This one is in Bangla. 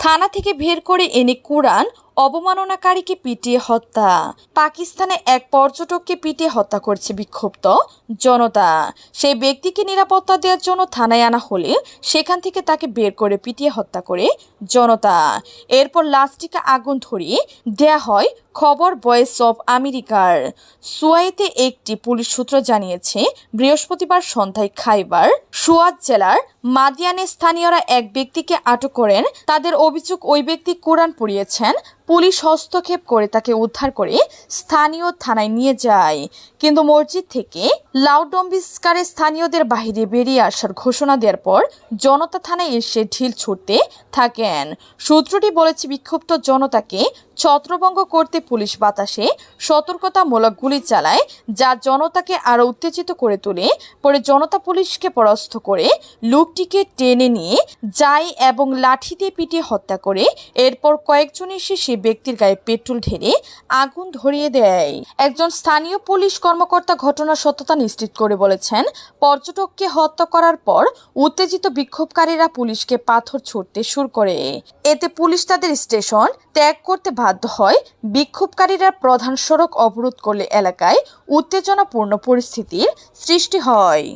থানা থেকে বের করে এনে কোরআন অবমাননাকারীকে পিটিয়ে হত্যা। পাকিস্তানে এক পর্যটককে পিটিয়ে হত্যা করছে বিক্ষুব্ধ জনতা। সেই ব্যক্তিকে নিরাপত্তা দেওয়ার জন্য থানায় আনা হলে সেখান থেকে তাকে বের করে পিটিয়ে হত্যা করে জনতা। এরপর লাশটিকে আগুন ধরিয়ে দেয়া হয় খবর ভয়েস অফ আমেরিকার। সুয়াইতে একটি পুলিশ সূত্র জানিয়েছে, বৃহস্পতিবার সন্ধ্যায় খাইবার সুয়াদ জেলার মাদিয়ানে স্থানীয়রা এক ব্যক্তিকে আটক করেন। তাদের অভিযোগ, ওই ব্যক্তি কোরআন পড়িয়েছেন। পুলিশ হস্তক্ষেপ করে তাকে উদ্ধার করে স্থানীয় থানায় নিয়ে যায়। কিন্তু মসজিদ থেকে লাউডম্বিস্কারে স্থানীয়দের বাহিরে বেরিয়ে আসার ঘোষণা দেওয়ার পর জনতা থানায় এসে ঢিল ছুটতে থাকেন। সূত্রটি বলেছে, বিক্ষুব্ধ জনতাকে ছত্রভঙ্গ করতে পুলিশ বাতাসে সতর্কতামূলক গুলি চালায়, যা জনতাকে আরও উত্তেজিত করে তোলে। পরে জনতা পুলিশকে পরাস্ত করে লোকটিকে টেনে নিয়ে যায় এবং লাঠি দিয়ে পিটিয়ে হত্যা করে। এরপর কয়েকজন এসে সে ব্যক্তির গায়ে পেট্রোল ঢেলে আগুন ধরিয়ে দেয়। একজন স্থানীয় পুলিশ কর্মকর্তা ঘটনার সত্যতা নিশ্চিত করে বলেছেন, পর্যটককে হত্যা করার পর উত্তেজিত বিক্ষোভকারীরা পুলিশকে পাথর ছুটতে শুরু করে। এতে পুলিশ তাদের স্টেশন ত্যাগ করতে বাধ্য হয়। বিক্ষোভকারীরা প্রধান সড়ক অবরোধ করলে এলাকায় উত্তেজনাপূর্ণ পরিস্থিতির সৃষ্টি হয়।